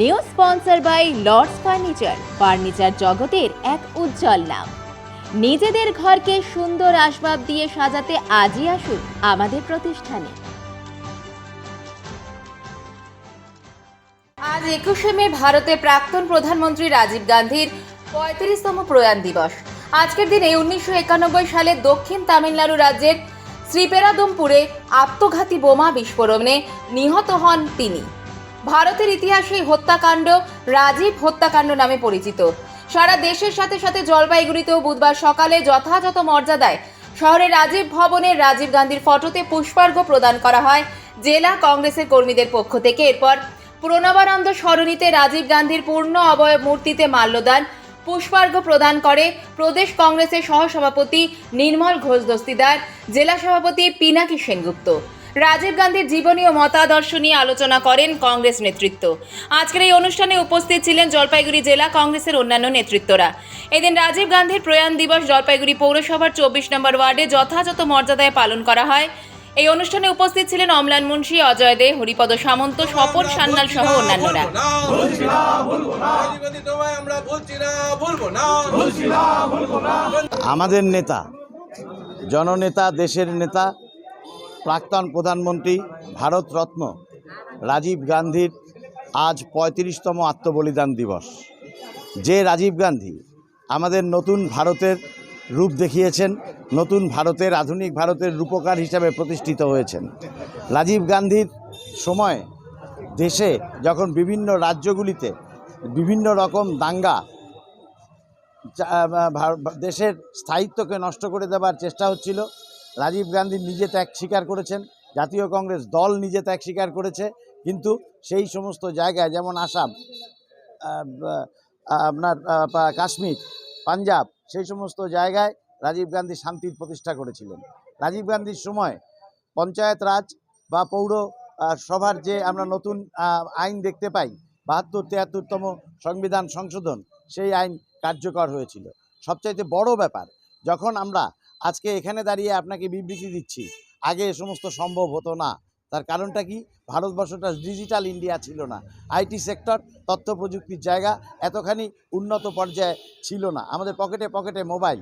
New sponsor by Lords furniture. Furniture জগতের এক উজ্জ্বল নাম। নিজেদের ঘরকে সুন্দর আসবাব দিয়ে সাজাতে আজই আসুন আমাদের প্রতিষ্ঠানে। আজ একুশে মে ভারতে প্রাক্তন প্রধানমন্ত্রী রাজীব গান্ধীর পঁয়ত্রিশতম প্রয়াণ দিবস। আজকের দিনে উনিশশো একানব্বই সালে দক্ষিণ তামিলনাড়ু রাজ্যের শ্রীপেরাদমপুরে আত্মঘাতী বোমা বিস্ফোরণে নিহত হন তিনি। ভারতের ইতিহাসে হত্যাকাণ্ড রাজীব হত্যাকাণ্ড নামে পরিচিত। সারা দেশের সাথে সাথে জলপাইগুড়িতেও বুধবার সকালে যথাযথ মর্যাদায় শহরের রাজীব ভবনে রাজীব গান্ধীর ফটোতে পুষ্পার্ঘ্য প্রদান করা হয় জেলা কংগ্রেসের কর্মীদের পক্ষ থেকে। এরপর প্রণবানন্দ সরণিতে রাজীব গান্ধীর পূর্ণ অবয়ব মূর্তিতে মাল্যদান পুষ্পার্ঘ্য প্রদান করে প্রদেশ কংগ্রেসের সহসভাপতি নির্মল ঘোষ দস্তিদার, জেলা সভাপতি পিনাকি সেনগুপ্ত। রাজীব গান্ধীর জীবনী ও মতাদর্শ নিয়ে আলোচনা করেন কংগ্রেস নেতৃত্ব। আজকের এই অনুষ্ঠানে উপস্থিত ছিলেন জলপাইগুড়ি জেলা কংগ্রেসের অন্যান্য নেতৃত্বরা। এদিন রাজীব গান্ধীর প্রয়াণ দিবস জলপাইগুড়ি পৌরসভার চব্বিশ নম্বর ওয়ার্ডে যথাযথ মর্যাদায় পালন করা হয়। এই অনুষ্ঠানে উপস্থিত ছিলেন অমলান মুন্সী, অজয় দে, হরিপদ সামন্ত, স্বপন সান্যাল সহ অন্যান্যরা। আমাদের নেতা, জননেতা, দেশের নেতা প্রাক্তন প্রধানমন্ত্রী ভারতরত্ন রাজীব গান্ধীর আজ পঁয়ত্রিশতম আত্মবলিদান দিবস। যে রাজীব গান্ধী আমাদের নতুন ভারতের রূপ দেখিয়েছেন, নতুন ভারতের, আধুনিক ভারতের রূপকার হিসাবে প্রতিষ্ঠিত হয়েছেন। রাজীব গান্ধীর সময় দেশে যখন বিভিন্ন রাজ্যগুলিতে বিভিন্ন রকম দাঙ্গা দেশের স্থায়িত্বকে নষ্ট করে দেবার চেষ্টা হচ্ছিল রাজীব গান্ধী নিজে ত্যাগ স্বীকার করেছেন, জাতীয় কংগ্রেস দল নিজে ত্যাগ স্বীকার করেছে, কিন্তু সেই সমস্ত জায়গায় যেমন আসাম আপনার কাশ্মীর, পাঞ্জাব, সেই সমস্ত জায়গায় রাজীব গান্ধী শান্তির প্রতিষ্ঠা করেছিলেন। রাজীব গান্ধীর সময় পঞ্চায়েত রাজ বা পৌর সভার যে আমরা নতুন আইন দেখতে পাই, বাহাত্তর, তিয়াত্তরতম সংবিধান সংশোধন, সেই আইন কার্যকর হয়েছিল। সবচাইতে বড় ব্যাপার, যখন আমরা আজকে এখানে দাঁড়িয়ে আপনাকে বিবৃতি দিচ্ছি। আগে এ সমস্ত সম্ভব হতো না। তার কারণটা কি? ভারতবর্ষটা ডিজিটাল ইন্ডিয়া ছিল না। আইটি সেক্টর, তথ্য প্রযুক্তির জায়গা এতখানি উন্নত পর্যায়ে ছিল না। আমাদের পকেটে পকেটে মোবাইল।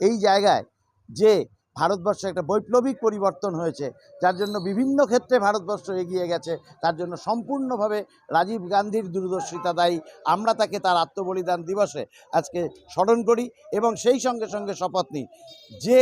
এই জায়গায় যে ভারতবর্ষে একটা বৈপ্লবিক পরিবর্তন হয়েছে, যার জন্য বিভিন্ন ক্ষেত্রে ভারতবর্ষ এগিয়ে গেছে, তার জন্য সম্পূর্ণভাবে রাজীব গান্ধীর দূরদর্শিতা দায়ী। আমরা তাকে তার আত্মবলিদান দিবসে আজকে স্মরণ করি এবং সেই সঙ্গে সঙ্গে শপথ নিই। যে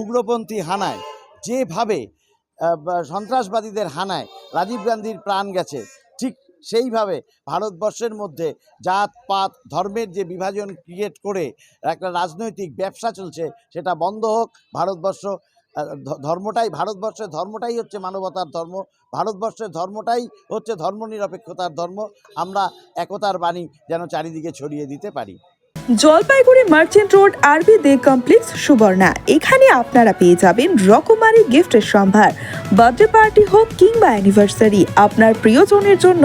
উগ্রপন্থী হানায়, যেভাবে সন্ত্রাসবাদীদের হানায় রাজীব গান্ধীর প্রাণ গেছে, ঠিক সেইভাবে ভারতবর্ষের মধ্যে জাত পাত ধর্মের যে বিভাজন ক্রিয়েট করে একটা রাজনৈতিক ব্যবসা চলছে, সেটা বন্ধ হোক। ভারতবর্ষ ধর্মটাই, ভারতবর্ষের ধর্মটাই হচ্ছে মানবতার ধর্ম। ভারতবর্ষের ধর্মটাই হচ্ছে ধর্মনিরপেক্ষতার ধর্ম। আমরা একতার বাণী যেন চারিদিকে ছড়িয়ে দিতে পারি। জলপাইগুড়ি মার্চেন্ট রোড, আরবি দে কমপ্লেক্স, সুবর্ণা। এখানে আপনারা পেয়ে যাবেন রকমারি গিফটের সম্ভার। বার্থডে পার্টি হোক কিংবা অ্যানিভার্সারি আপনার প্রিয়জনের জন্য